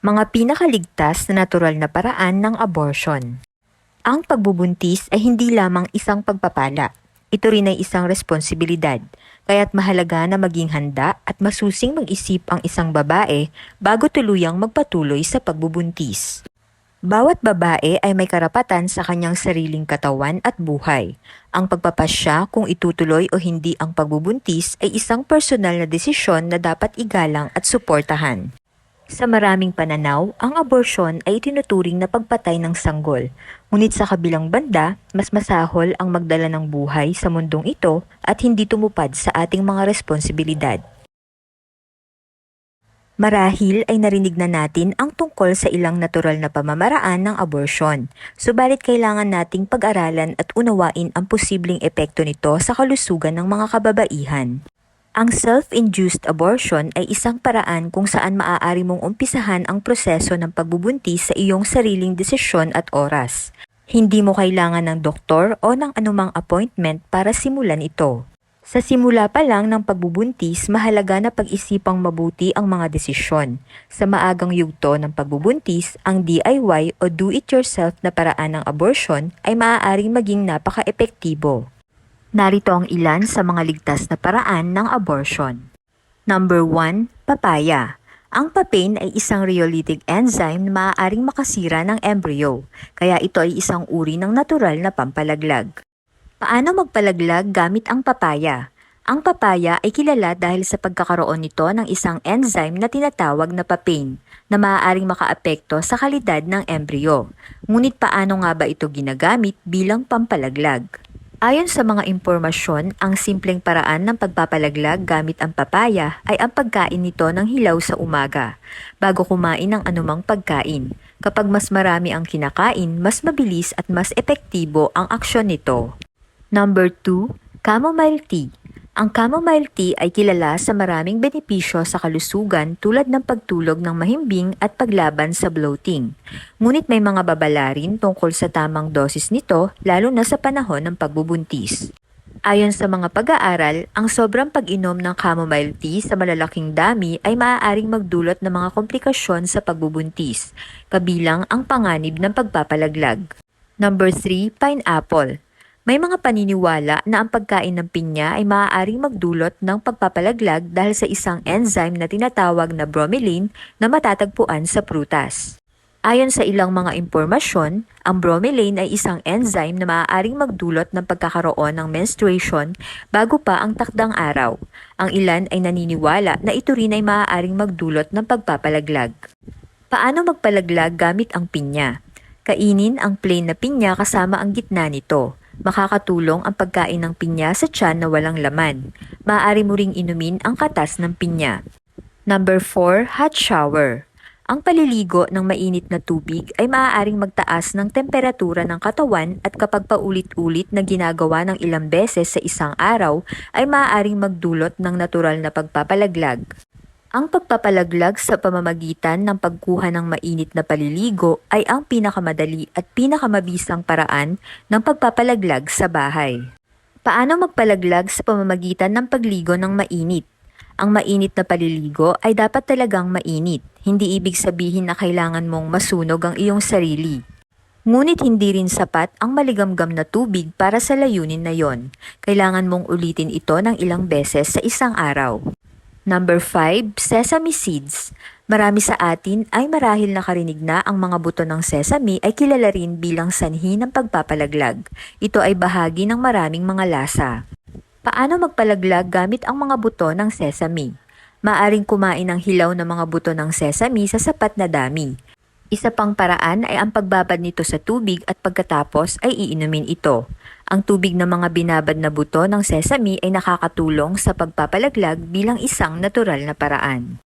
Mga pinakaligtas na natural na paraan ng abortion. Ang pagbubuntis ay hindi lamang isang pagpapala. Ito rin ay isang responsibilidad. Kaya't mahalaga na maging handa at masusing mag-isip ang isang babae bago tuluyang magpatuloy sa pagbubuntis. Bawat babae ay may karapatan sa kanyang sariling katawan at buhay. Ang pagpapasya kung itutuloy o hindi ang pagbubuntis ay isang personal na desisyon na dapat igalang at suportahan. Sa maraming pananaw, ang abortion ay tinuturing na pagpatay ng sanggol. Ngunit sa kabilang banda, mas masahol ang magdala ng buhay sa mundong ito at hindi tumupad sa ating mga responsibilidad. Marahil ay narinig na natin ang tungkol sa ilang natural na pamamaraan ng abortion. Subalit kailangan nating pag-aralan at unawain ang posibleng epekto nito sa kalusugan ng mga kababaihan. Ang self-induced abortion ay isang paraan kung saan maaari mong umpisahan ang proseso ng pagbubuntis sa iyong sariling desisyon at oras. Hindi mo kailangan ng doktor o ng anumang appointment para simulan ito. Sa simula pa lang ng pagbubuntis, mahalaga na pag-isipang mabuti ang mga desisyon. Sa maagang yugto ng pagbubuntis, ang DIY o do-it-yourself na paraan ng abortion ay maaaring maging napaka-epektibo. Narito ang ilan sa mga ligtas na paraan ng abortion. Number 1, papaya. Ang papain ay isang rheolytic enzyme na maaaring makasira ng embryo, kaya ito ay isang uri ng natural na pampalaglag. Paano magpalaglag gamit ang papaya? Ang papaya ay kilala dahil sa pagkakaroon nito ng isang enzyme na tinatawag na papain na maaaring makaapekto sa kalidad ng embryo. Ngunit paano nga ba ito ginagamit bilang pampalaglag? Ayon sa mga impormasyon, ang simpleng paraan ng pagpapalaglag gamit ang papaya ay ang pagkain nito ng hilaw sa umaga, bago kumain ng anumang pagkain. Kapag mas marami ang kinakain, mas mabilis at mas epektibo ang aksyon nito. Number 2, chamomile tea. Ang chamomile tea ay kilala sa maraming benepisyo sa kalusugan tulad ng pagtulog ng mahimbing at paglaban sa bloating. Ngunit may mga babala rin tungkol sa tamang dosis nito lalo na sa panahon ng pagbubuntis. Ayon sa mga pag-aaral, ang sobrang pag-inom ng chamomile tea sa malalaking dami ay maaaring magdulot ng mga komplikasyon sa pagbubuntis, kabilang ang panganib ng pagpapalaglag. Number 3, pineapple. May mga paniniwala na ang pagkain ng pinya ay maaaring magdulot ng pagpapalaglag dahil sa isang enzyme na tinatawag na bromelain na matatagpuan sa prutas. Ayon sa ilang mga impormasyon, ang bromelain ay isang enzyme na maaaring magdulot ng pagkakaroon ng menstruation bago pa ang takdang araw. Ang ilan ay naniniwala na ito rin ay maaaring magdulot ng pagpapalaglag. Paano magpalaglag gamit ang pinya? Kainin ang plain na pinya kasama ang gitna nito. Makakatulong ang pagkain ng pinya sa tiyan na walang laman. Maaari mo ring inumin ang katas ng pinya. Number 4, hot shower. Ang paliligo ng mainit na tubig ay maaaring magtaas ng temperatura ng katawan at kapag paulit-ulit na ginagawa ng ilang beses sa isang araw ay maaaring magdulot ng natural na pagpapalaglag. Ang pagpapalaglag sa pamamagitan ng pagkuha ng mainit na paliligo ay ang pinakamadali at pinakamabisang paraan ng pagpapalaglag sa bahay. Paano magpalaglag sa pamamagitan ng pagligo ng mainit? Ang mainit na paliligo ay dapat talagang mainit, hindi ibig sabihin na kailangan mong masunog ang iyong sarili. Ngunit hindi rin sapat ang maligamgam na tubig para sa layunin na yon. Kailangan mong ulitin ito ng ilang beses sa isang araw. Number 5, sesame seeds. Marami sa atin ay marahil nakarinig na ang mga buto ng sesame ay kilala rin bilang sanhi ng pagpapalaglag. Ito ay bahagi ng maraming mga lasa. Paano magpalaglag gamit ang mga buto ng sesame? Maaring kumain ng hilaw na mga buto ng sesame sa sapat na dami. Isa pang paraan ay ang pagbabad nito sa tubig at pagkatapos ay iinumin ito. Ang tubig ng mga binabad na buto ng sesame ay nakakatulong sa pagpapalaglag bilang isang natural na paraan.